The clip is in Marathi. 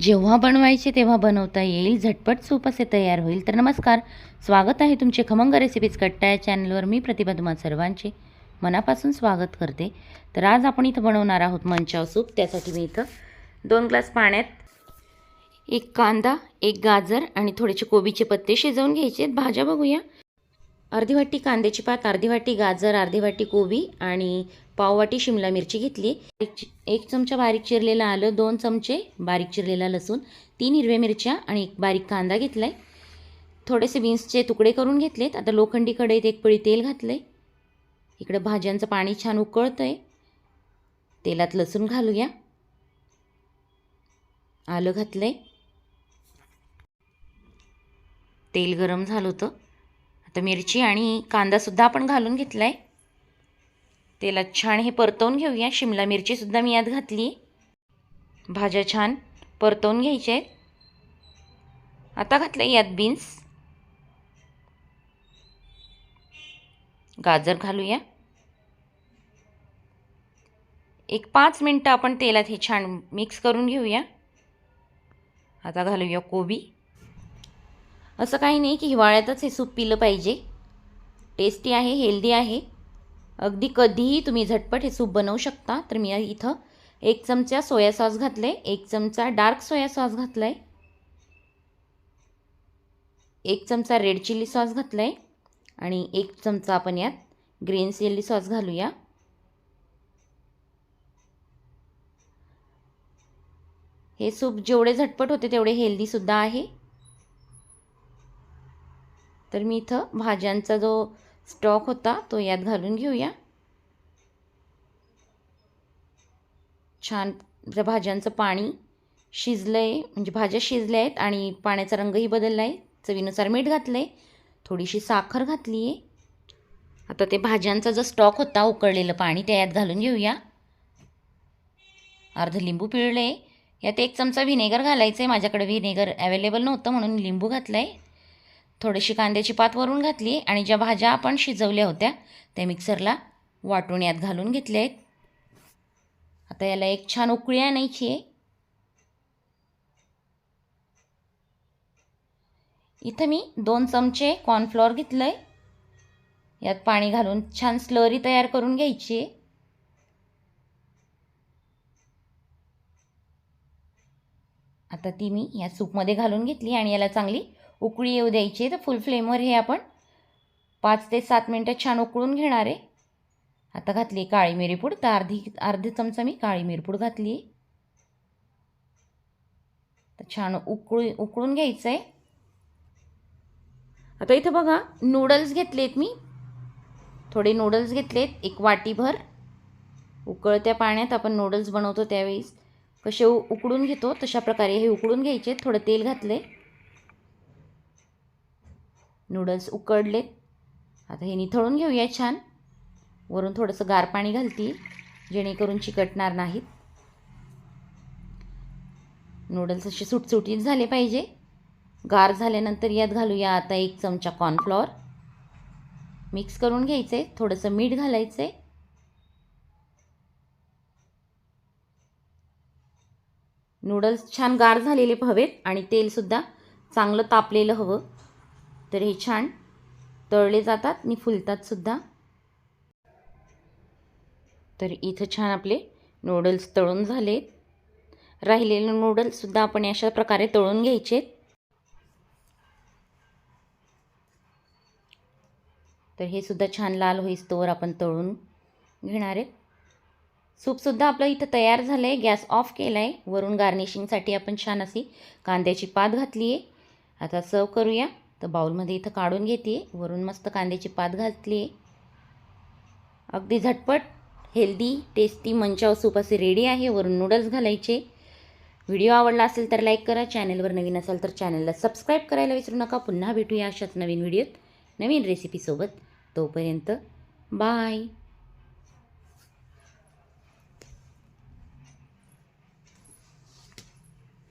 जेव्हा बनवायचे तेव्हा बनवता येईल. झटपट सूप असे तयार होईल. तर नमस्कार. स्वागत आहे तुमचे खमंग रेसिपीज कट्टा या चॅनलवर मी प्रतिभा तुम्हा सर्वांचे मनापासून स्वागत करते. तर आज आपण इथं बनवणार आहोत मंचाव सूप. त्यासाठी मी इथं दोन ग्लास पाण्यात एक कांदा एक गाजर आणि थोडेसे कोबीचे पत्ते शिजवून घ्यायचे. आहेत भाज्या बघूया. अर्धी वाटी कांद्याची पात अर्धी वाटी गाजर अर्धी वाटी कोबी आणि पाववाटी शिमला मिरची घेतली. एक एक चमचा बारीक चिरलेलं आलं दोन चमचे बारीक चिरलेला लसूण तीन हिरव्या मिरच्या आणि एक बारीक कांदा घेतला आहे थोडेसे बीन्सचे तुकडे करून घेतलेत. आता लोखंडी कढईत एक पळी तेल घातलं आहे इकडं भाज्यांचं पाणी छान उकळतं आहे तेलात लसूण घालूया. आलं घातलं आहे तेल गरम झालं होतं. आता मिरची आणि कांदासुद्धा आपण घालून घेतला आहे तेलात छान हे परतवून घेऊया. शिमला मिरचीसुद्धा मी यात घातली भाज्या छान परतवून घ्यायच्या आहेत. आता घातलं यात बीन्स. गाजर घालूया. एक पाच मिनटं आपण तेलात हे छान मिक्स करून घेऊया. आता घालूया कोबी. असं काही नाही की हिवाळ्यातच हे सूप पिलं पाहिजे. टेस्टी आहे हेल्दी आहे. अगदी कधीही तुम्ही झटपट हे सूप बनवू शकता. तर मी इथं एक चमचा सोया सॉस घातलं आहे एक चमचा डार्क सोया सॉस घातला आहे एक चमचा रेड चिली सॉस घातला आहे आणि एक चमचा आपण यात ग्रीन चिली सॉस घालूया. हे सूप जेवढे झटपट होते तेवढे हेल्दीसुद्धा आहे. तर मी इथं भाज्यांचा जो स्टॉक होता तो यात घालून घेऊया. छान त्या भाज्यांचं पाणी शिजलं आहे म्हणजे भाज्या शिजल्या आहेत आणि पाण्याचा रंगही बदलला आहे चवीनुसार मीठ घातलं आहे थोडीशी साखर घातली आहे आता ते भाज्यांचा जो स्टॉक होता उकळलेलं पाणी त्या यात घालून घेऊया. अर्ध लिंबू पिळलं आहे यात एक चमचा व्हिनेगर घालायचं आहे माझ्याकडे व्हिनेगर अवेलेबल नव्हतं म्हणून लिंबू घातलं आहे थोडीशी कांद्याची पात वरून घातली आणि ज्या भाज्या आपण शिजवल्या होत्या त्या मिक्सरला वाटून यात घालून घेतल्या आहेत. आता याला एक छान उकळी आणायची आहे. इथं मी दोन चमचे कॉर्नफ्लॉवर घेतलं आहे यात पाणी घालून छान स्लरी तयार करून घ्यायची आहे. आता ती मी या सूपमध्ये घालून घेतली आणि याला चांगली उकळी येऊ द्यायची. तर फुल फ्लेमवर हे आपण पाच ते सात मिनटं छान उकळून घेणार आहे. आता घातली काळी मिरीपूड तर अर्धी अर्धी चमचा मी काळी मिरपूड घातली तर छान उकळू उकळून घ्यायचं आहे आता इथं बघा नूडल्स घेतलेत मी. थोडे नूडल्स घेतलेत एक वाटीभर. उकळत्या पाण्यात आपण नूडल्स बनवतो त्यावेळेस. कसे उ उकडून घेतो तशा प्रकारे हे उकडून घ्यायचे थोडं तेल घातले नूडल्स उकडलेत आता हे निथळून घेऊया छान. वरून थोडंसं गार पाणी घालतील जेणेकरून चिकटणार नाहीत. नूडल्स असे सुटसुटीत झाले पाहिजे. गार झाल्यानंतर यात घालूया आता एक चमचा कॉर्नफ्लॉवर. मिक्स करून घ्यायचे थोडंसं मीठ घालायचं. आहे नूडल्स छान गार झालेले हवेत आणि तेलसुद्धा चांगलं तापलेलं हवं. तर हे छान तळले जातात आणि फुलतात सुद्धा. तर इथं छान आपले नूडल्स तळून झालेत. राहिलेले नूडल्ससुद्धा आपण अशा प्रकारे तळून घ्यायचे तर हे सुद्धा छान लाल होईस्तोवर आपण तळून घेणार आहेत सूपसुद्धा आपलं इथं तयार झालं आहे गॅस ऑफ केला आहे वरून गार्निशिंगसाठी आपण छान अशी कांद्याची पात घातली आहे आता सर्व करूया. तर बाऊलमध्ये इथं काढून घेते. वरून मस्त कांद्याची पात घातली. आहे अगदी झटपट हेल्दी टेस्टी मंचाव सूप असे रेडी आहे. वरून नूडल्स घालायचे. व्हिडिओ आवडला असेल तर लाईक करा. चॅनलवर नवीन असाल तर चॅनलला सबस्क्राईब करायला विसरू नका. पुन्हा भेटूया अशाच नवीन व्हिडिओत नवीन रेसिपीसोबत तोपर्यंत बाय